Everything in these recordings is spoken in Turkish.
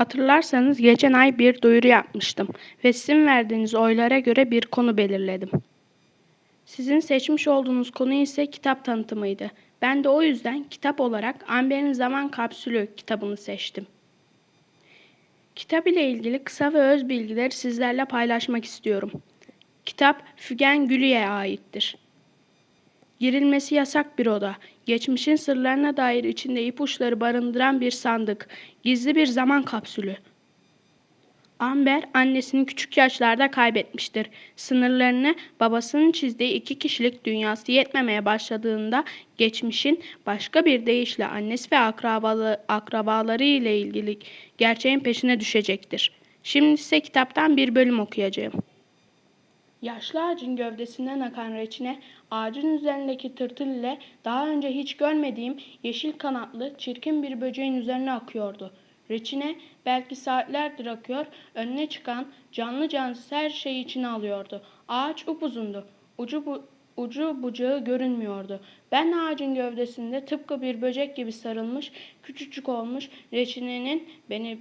Hatırlarsanız geçen ay bir duyuru yapmıştım ve sizin verdiğiniz oylara göre bir konu belirledim. Sizin seçmiş olduğunuz konu ise kitap tanıtımıydı. Ben de o yüzden kitap olarak Amber'in Zaman Kapsülü kitabını seçtim. Kitap ile ilgili kısa ve öz bilgileri sizlerle paylaşmak istiyorum. Kitap Fügen Gülü'ye aittir. Girilmesi yasak bir oda, geçmişin sırlarına dair içinde ipuçları barındıran bir sandık, gizli bir zaman kapsülü. Amber annesini küçük yaşlarda kaybetmiştir. Sınırlarını babasının çizdiği iki kişilik dünyası yetmemeye başladığında geçmişin başka bir deyişle annesi ve akrabalı, akrabaları ile ilgili gerçeğin peşine düşecektir. Şimdi ise kitaptan bir bölüm okuyacağım. Yaşlı ağacın gövdesinden akan reçine, ağacın üzerindeki tırtıl ile daha önce hiç görmediğim yeşil kanatlı çirkin bir böceğin üzerine akıyordu. Reçine belki saatlerdir akıyor, önüne çıkan canlı cansız her şeyi içine alıyordu. Ağaç upuzundu. Ucu, bu, ucu bucağı görünmüyordu. Ben ağacın gövdesinde tıpkı bir böcek gibi sarılmış, küçücük olmuş reçinenin beni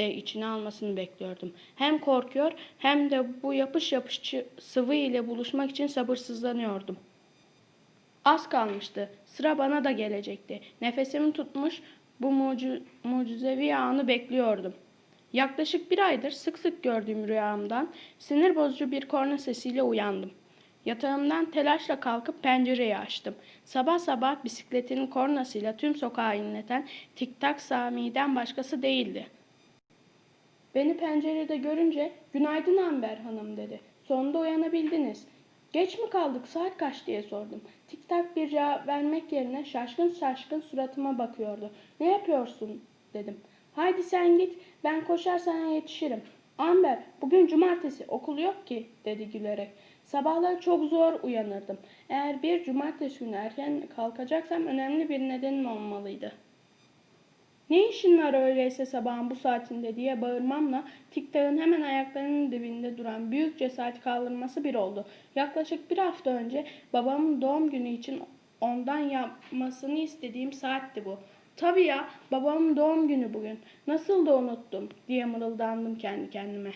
de içine almasını bekliyordum. Hem korkuyor hem de bu yapış yapış sıvı ile buluşmak için sabırsızlanıyordum. Az kalmıştı. Sıra bana da gelecekti. Nefesimi tutmuş bu muci mucizevi anı bekliyordum. Yaklaşık bir aydır sık sık gördüğüm rüyamdan sinir bozucu bir korna sesiyle uyandım. Yatağımdan telaşla kalkıp pencereyi açtım. Sabah sabah bisikletinin kornasıyla tüm sokağı inleten tik tak Sami'den başkası değildi. Beni pencerede görünce günaydın Amber Hanım dedi. Sonunda uyanabildiniz. Geç mi kaldık saat kaç diye sordum. Tik tak bir cevap vermek yerine şaşkın şaşkın suratıma bakıyordu. Ne yapıyorsun dedim. Haydi sen git ben koşar sana yetişirim. Amber bugün cumartesi okul yok ki dedi gülerek. Sabahları çok zor uyanırdım. Eğer bir cumartesi günü erken kalkacaksam önemli bir nedenim olmalıydı. Ne işin var öyleyse sabahın bu saatinde diye bağırmamla Tiktağ'ın hemen ayaklarının dibinde duran büyük cesareti kaldırması bir oldu. Yaklaşık bir hafta önce babamın doğum günü için ondan yapmasını istediğim saatti bu. Tabii ya babamın doğum günü bugün. Nasıl da unuttum diye mırıldandım kendi kendime.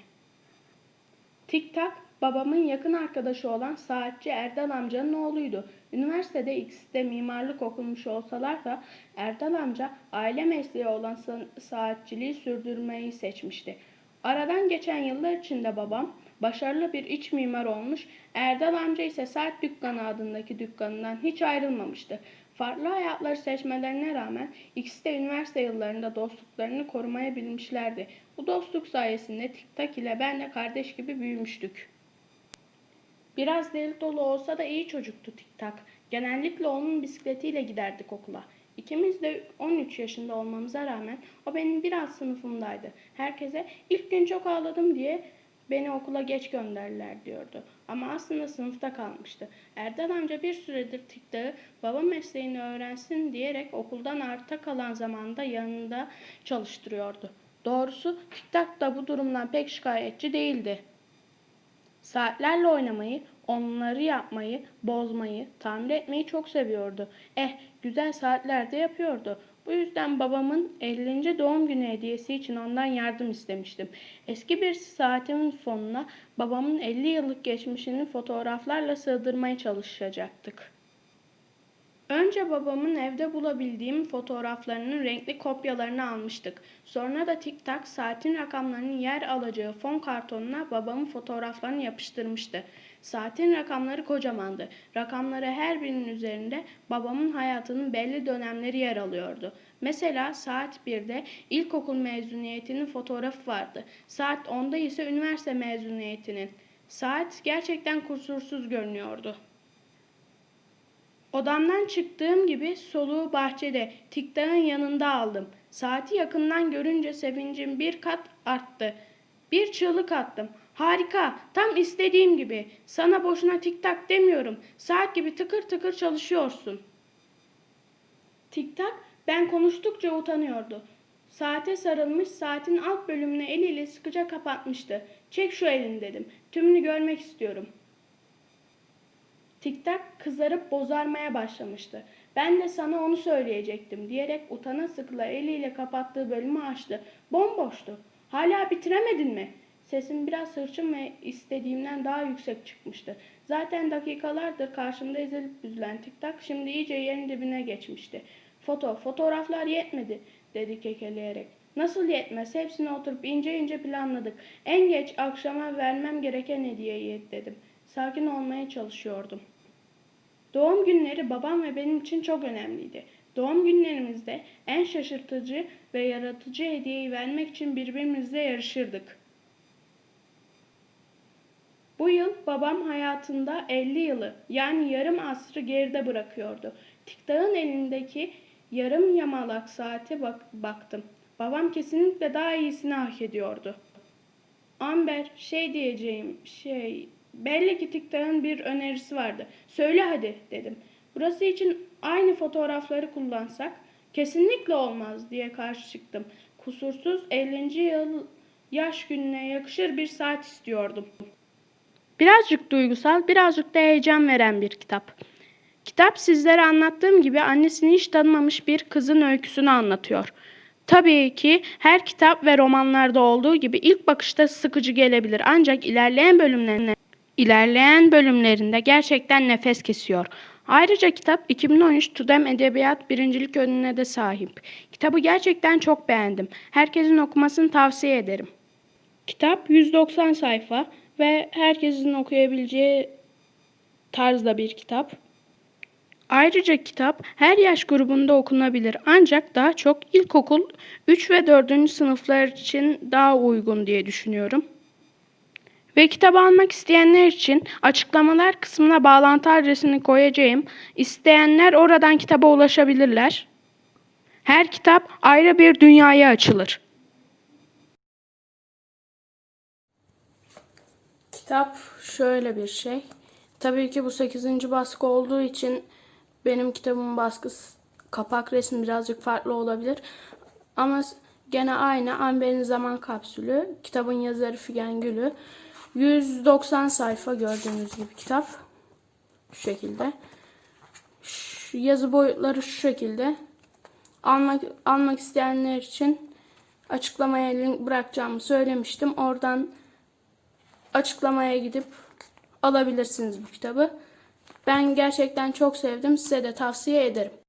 Tik tak babamın yakın arkadaşı olan saatçi Erdal amcanın oğluydu. Üniversitede ikisi de mimarlık okumuş olsalar da Erdal amca aile mesleği olan saatçiliği sürdürmeyi seçmişti. Aradan geçen yıllar içinde babam başarılı bir iç mimar olmuş, Erdal amca ise saat dükkanı adındaki dükkanından hiç ayrılmamıştı. Farklı hayatları seçmelerine rağmen ikisi de üniversite yıllarında dostluklarını korumaya bilmişlerdi. Bu dostluk sayesinde Tiktak ile ben de kardeş gibi büyümüştük. Biraz deli dolu olsa da iyi çocuktu Tiktak. Genellikle onun bisikletiyle giderdik okula. İkimiz de 13 yaşında olmamıza rağmen o benim biraz sınıfımdaydı. Herkese ilk gün çok ağladım diye beni okula geç gönderdiler diyordu. Ama aslında sınıfta kalmıştı. Erdal amca bir süredir Tiktak'ı baba mesleğini öğrensin diyerek okuldan arta kalan zamanda yanında çalıştırıyordu. Doğrusu Tiktak da bu durumdan pek şikayetçi değildi. Saatlerle oynamayı, onları yapmayı, bozmayı, tamir etmeyi çok seviyordu. Eh, güzel saatler de yapıyordu. Bu yüzden babamın 50. doğum günü hediyesi için ondan yardım istemiştim. Eski bir saatimin sonuna babamın 50 yıllık geçmişini fotoğraflarla sığdırmaya çalışacaktık. Önce babamın evde bulabildiğim fotoğraflarının renkli kopyalarını almıştık. Sonra da tik tak saatin rakamlarının yer alacağı fon kartonuna babamın fotoğraflarını yapıştırmıştı. Saatin rakamları kocamandı. Rakamları her birinin üzerinde babamın hayatının belli dönemleri yer alıyordu. Mesela saat 1'de ilkokul mezuniyetinin fotoğrafı vardı. Saat 10'da ise üniversite mezuniyetinin. Saat gerçekten kusursuz görünüyordu. Odamdan çıktığım gibi soluğu bahçede, Tikta'nın yanında aldım. Saati yakından görünce sevincim bir kat arttı. Bir çığlık attım. Harika, tam istediğim gibi. Sana boşuna tik tak demiyorum. Saat gibi tıkır tıkır çalışıyorsun. Tik tak ben konuştukça utanıyordu. Saate sarılmış saatin alt bölümünü eliyle sıkıca kapatmıştı. Çek şu elini dedim. Tümünü görmek istiyorum.'' Tiktak kızarıp bozarmaya başlamıştı. Ben de sana onu söyleyecektim diyerek utana sıkıla eliyle kapattığı bölümü açtı. Bomboştu. Hala bitiremedin mi? Sesim biraz hırçın ve istediğimden daha yüksek çıkmıştı. Zaten dakikalardır karşımda ezilip büzülen tiktak şimdi iyice yerin dibine geçmişti. Foto, fotoğraflar yetmedi dedi kekeleyerek. Nasıl yetmez? Hepsini oturup ince ince planladık. En geç akşama vermem gereken hediyeyi dedim. Sakin olmaya çalışıyordum. Doğum günleri babam ve benim için çok önemliydi. Doğum günlerimizde en şaşırtıcı ve yaratıcı hediyeyi vermek için birbirimizle yarışırdık. Bu yıl babam hayatında 50 yılı yani yarım asrı geride bırakıyordu. Tiktağın elindeki yarım yamalak saate bak baktım. Babam kesinlikle daha iyisini hak ediyordu. Amber şey diyeceğim şey belli ki TikTok'ın bir önerisi vardı. Söyle hadi dedim. Burası için aynı fotoğrafları kullansak kesinlikle olmaz diye karşı çıktım. Kusursuz 50. yıl yaş gününe yakışır bir saat istiyordum. Birazcık duygusal, birazcık da heyecan veren bir kitap. Kitap sizlere anlattığım gibi annesini hiç tanımamış bir kızın öyküsünü anlatıyor. Tabii ki her kitap ve romanlarda olduğu gibi ilk bakışta sıkıcı gelebilir ancak ilerleyen bölümlerinde ilerleyen bölümlerinde gerçekten nefes kesiyor. Ayrıca kitap 2013 TÜDEM Edebiyat birincilik ödülüne de sahip. Kitabı gerçekten çok beğendim. Herkesin okumasını tavsiye ederim. Kitap 190 sayfa ve herkesin okuyabileceği tarzda bir kitap. Ayrıca kitap her yaş grubunda okunabilir ancak daha çok ilkokul 3 ve 4. sınıflar için daha uygun diye düşünüyorum. Ve kitabı almak isteyenler için açıklamalar kısmına bağlantı adresini koyacağım. İsteyenler oradan kitaba ulaşabilirler. Her kitap ayrı bir dünyaya açılır. Kitap şöyle bir şey. Tabii ki bu 8. baskı olduğu için benim kitabımın baskısı kapak resmi birazcık farklı olabilir. Ama gene aynı Amber'in Zaman Kapsülü. Kitabın yazarı Figen Gülü. 190 sayfa gördüğünüz gibi kitap. Şu şekilde. Şu yazı boyutları şu şekilde. Almak almak isteyenler için açıklamaya link bırakacağımı söylemiştim. Oradan açıklamaya gidip alabilirsiniz bu kitabı. Ben gerçekten çok sevdim. Size de tavsiye ederim.